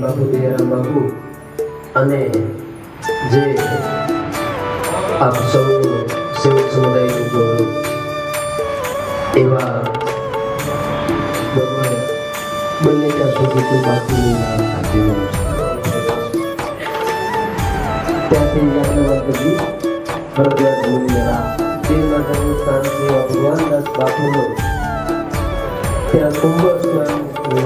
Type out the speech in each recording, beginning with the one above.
બાપુ દયારામ બાપુ અને જે આપ સૌ સેવક સમુદાય એવા ભગવાન બંને ત્યાં સુધી કોઈ બાકી ત્યાંથી પછી ભરતલાલ મુનિરા દેવના જન્મસ્થાન એવા બાપુનો. ત્યાં કુંભ સ્નાન તો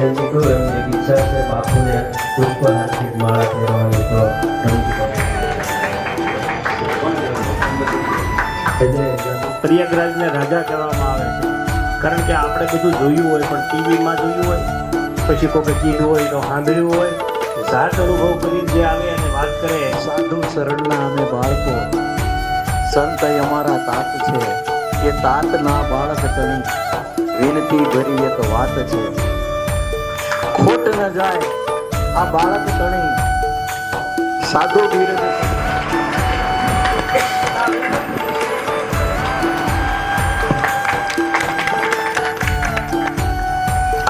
પ્રયાગરાજને રાજા કહેવામાં આવે છે. કારણ કે આપણે બધું જોયું હોય, પણ ટીવીમાં જોયું હોય, પછી કોઈ કીધું હોય તો સાંભળ્યું હોય સાત અનુભવ કરી જે આવે અને વાત કરે. સાધુ શરણના અમે બાળકો, સંત અમારા તાત છે. એ તાતના બાળક તની વિનતી ભરી એક વાત છે. ખોટ ન જાય આ બાળક તણી. સાધુ ધીરજ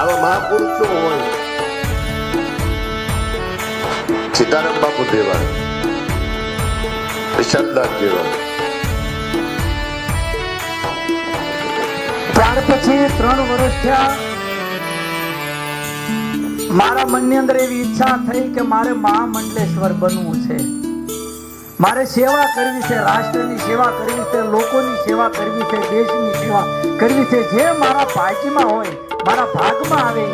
આવા મહાપુરુષો હોય. સીતારામ બાપુ દેવા વિશાલદાસ જેવા ત્યાર પછી ત્રણ વર્ષ થયા. મારા મનની અંદર એવી ઈચ્છા થઈ કે મારે મહામંડલેશ્વર બનવું છે. મારે સેવા કરવી છે, રાષ્ટ્રની સેવા કરવી છે, લોકોની સેવા કરવી છે, દેશની સેવા કરવી છે. જે મારા ભાગ્યમાં હોય, મારા ભાગમાં આવે ને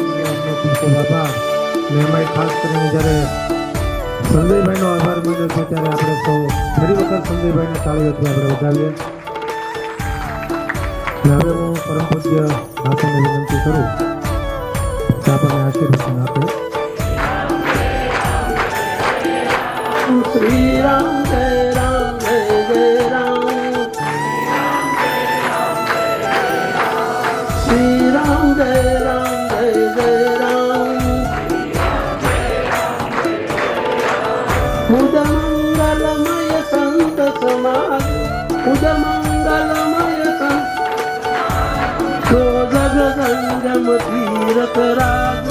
ખાસ કરીને જ્યારે સંજયભાઈનો આભાર માન્યો છે, ત્યારે આપણે સૌ ફરી વખત સંજયભાઈને તાળીઓથી આપણે વધાવીએ. હવે હું પરમ પૂજ્ય વિનંતી કરું. किताब हमें आज भी सुनाते श्री राम जय राम श्री राम। जय राम जय मंगलमय संत समाज। उद मंगलमय संत। जो जग રાજ